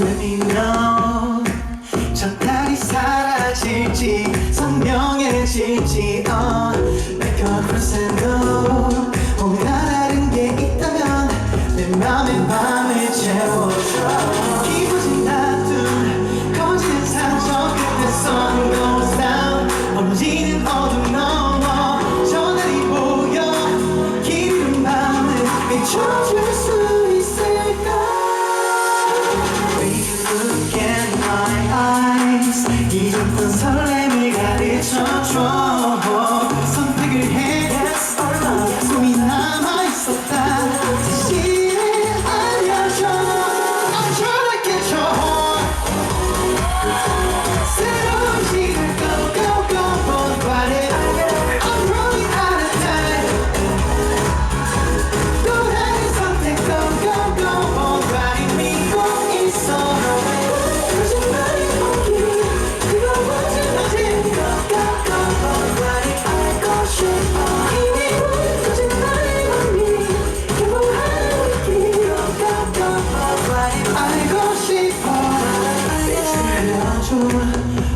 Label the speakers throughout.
Speaker 1: 눈이면 저 달이 사라질지 선명해질지 on Make your present 뭔가 다른 게 있다면 내 맘에 밤을 채워줘. 기분이 나둔 거짓된 상처 끝에 선 거울 sound 는 어둠 넘어 저 날이 보여. 기름 밤을 비춰줄 잊었던 설렘을 가르쳐줘.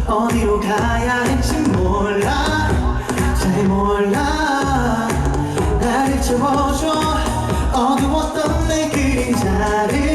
Speaker 1: 어디로 가야 할지 몰라. 잘 몰라. 나를 채워줘. 어두웠던 내 그림자를.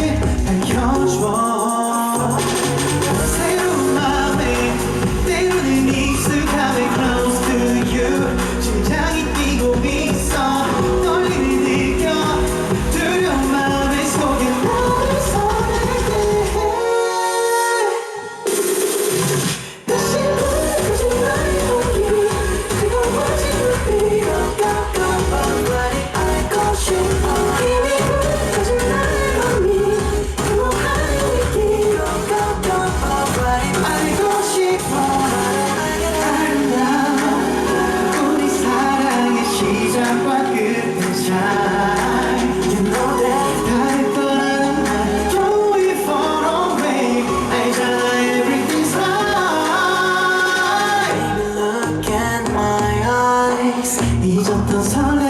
Speaker 1: Sometimes